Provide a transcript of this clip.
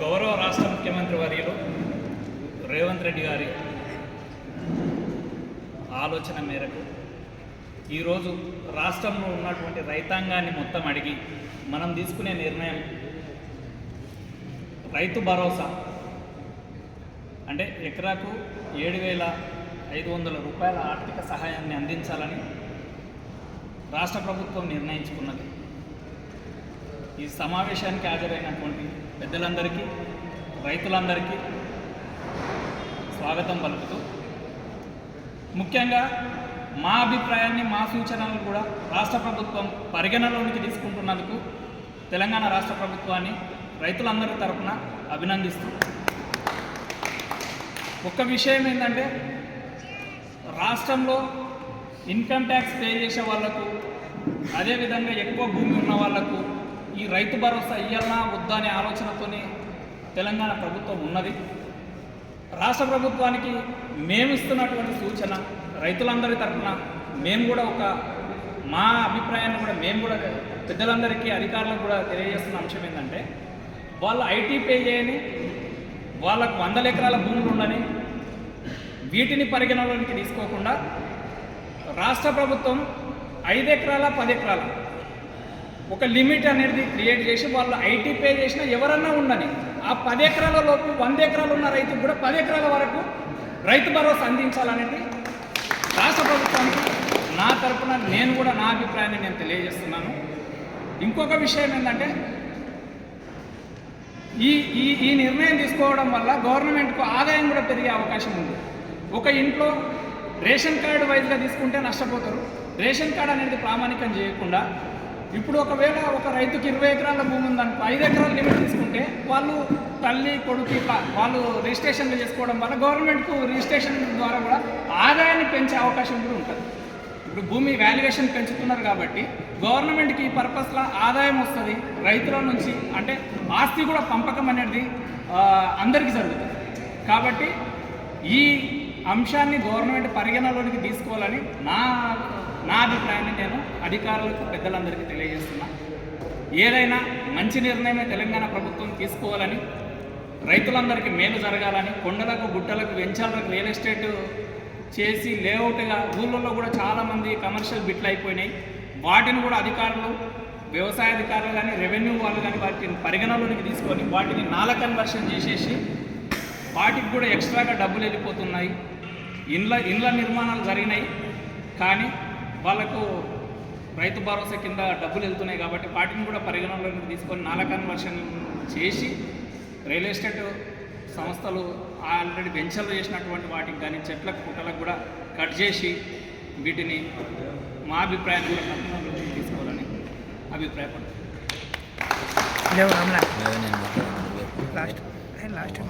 గౌరవ రాష్ట్ర ముఖ్యమంత్రి వర్యులు రేవంత్ రెడ్డి గారి ఆలోచన మేరకు ఈరోజు రాష్ట్రంలో ఉన్నటువంటి రైతాంగాన్ని మొత్తం అడిగి మనం తీసుకునే నిర్ణయం రైతు భరోసా. అంటే ఎకరాకు ఏడు వేల ఐదు వందల రూపాయల ఆర్థిక సహాయాన్ని అందించాలని రాష్ట్ర ప్రభుత్వం నిర్ణయించుకున్నది. ఈ సమావేశానికి హాజరైనటువంటి పెద్దలందరికీ రైతులందరికీ స్వాగతం పలుకుతూ ముఖ్యంగా మా అభిప్రాయాన్ని మా సూచనలు కూడా రాష్ట్ర ప్రభుత్వం పరిగణలోనికి తీసుకుంటున్నందుకు తెలంగాణ రాష్ట్ర ప్రభుత్వాన్ని రైతులందరి తరపున అభినందిస్తూ ఒక్క విషయం ఏంటంటే రాష్ట్రంలో ఇన్కమ్ ట్యాక్స్ పే చేసే వాళ్ళకు అదేవిధంగా ఎక్కువ భూమి ఉన్న వాళ్ళకు ఈ రైతు భరోసా ఇయ్యాలన్నా వద్దా అనే ఆలోచనతోనే తెలంగాణ ప్రభుత్వం ఉన్నది. రాష్ట్ర ప్రభుత్వానికి మేము ఇస్తున్నటువంటి సూచన రైతులందరి తరఫున మేము కూడా ఒక మా అభిప్రాయాన్ని కూడా మేము కూడా పెద్దలందరికీ అధికారులకు కూడా తెలియజేస్తున్న అంశం ఏంటంటే వాళ్ళు ఐటీ పే చేయని వాళ్ళకు వందల ఎకరాల భూములు ఉండని వీటిని పరిగణలోనికి తీసుకోకుండా రాష్ట్ర ప్రభుత్వం ఐదు ఎకరాల పది ఎకరాల ఒక లిమిట్ అనేది క్రియేట్ చేసి వాళ్ళు ఐటీ పే చేసిన ఎవరన్నా ఉండని ఆ పది ఎకరాల లోపు వంద ఎకరాలు ఉన్న రైతుకు కూడా పది ఎకరాల వరకు రైతు భరోసా అందించాలనేది రాష్ట్ర ప్రభుత్వానికి నా తరపున నేను కూడా నా అభిప్రాయాన్ని నేను తెలియజేస్తున్నాను. ఇంకొక విషయం ఏంటంటే ఈ ఈ ఈ నిర్ణయం తీసుకోవడం వల్ల గవర్నమెంట్కు ఆదాయం కూడా పెరిగే అవకాశం ఉంది. ఒక ఇంట్లో రేషన్ కార్డు వైజ్గా తీసుకుంటే నష్టపోతారు. రేషన్ కార్డు అనేది ప్రామాణికం చేయకుండా ఇప్పుడు ఒకవేళ ఒక రైతుకి ఇరవై ఎకరాల భూమి ఉందనుకో ఐదు ఎకరాల లిమిట్ తీసుకుంటే వాళ్ళు తల్లి కొడుకు ఇట్లా వాళ్ళు రిజిస్ట్రేషన్లు చేసుకోవడం వల్ల గవర్నమెంట్కు రిజిస్ట్రేషన్ ద్వారా కూడా ఆదాయాన్ని పెంచే అవకాశం కూడా ఉంటుంది. ఇప్పుడు భూమి వాల్యుయేషన్ పెంచుతున్నారు కాబట్టి గవర్నమెంట్కి ఈ పర్పస్లో ఆదాయం వస్తుంది రైతుల నుంచి అంటే ఆస్తి కూడా పంపకం అనేది అందరికీ జరుగుతుంది. కాబట్టి ఈ అంశాన్ని గవర్నమెంట్ పరిగణలోనికి తీసుకోవాలని నా నా అభిప్రాయాన్ని నేను అధికారులకు పెద్దలందరికీ తెలియజేస్తున్నా. ఏదైనా మంచి నిర్ణయమే తెలంగాణ ప్రభుత్వం తీసుకోవాలని రైతులందరికీ మేలు జరగాలని కొండలకు గుట్టలకు వెంచాలకు రియల్ ఎస్టేట్ చేసి లేఅవుట్గా ఊళ్ళల్లో కూడా చాలామంది కమర్షియల్ బిట్లు అయిపోయినాయి. వాటిని కూడా అధికారులు వ్యవసాయ అధికారులు కానీ రెవెన్యూ వాళ్ళు కానీ వాటిని పరిగణలోనికి తీసుకొని వాటిని నాల కన్వర్షన్ చేసేసి వాటికి కూడా ఎక్స్ట్రాగా డబ్బులు వెళ్ళిపోతున్నాయి. ఇండ్ల ఇండ్ల నిర్మాణాలు జరిగినాయి. కానీ వాళ్ళకు రైతు భరోసా కింద డబ్బులు వెళ్తున్నాయి కాబట్టి వాటిని కూడా పరిగణలోకి తీసుకొని నాల కన్వర్షన్ చేసి రియల్ ఎస్టేట్ సంస్థలు ఆల్రెడీ వెంచర్లు చేసినటువంటి వాటికి కానీ చెట్లకు పుట్టలకు కూడా కట్ చేసి వీటిని మా అభిప్రాయాన్ని కూడా పరిగణలోకి తీసుకోవాలని మాట్లాడాను. Last last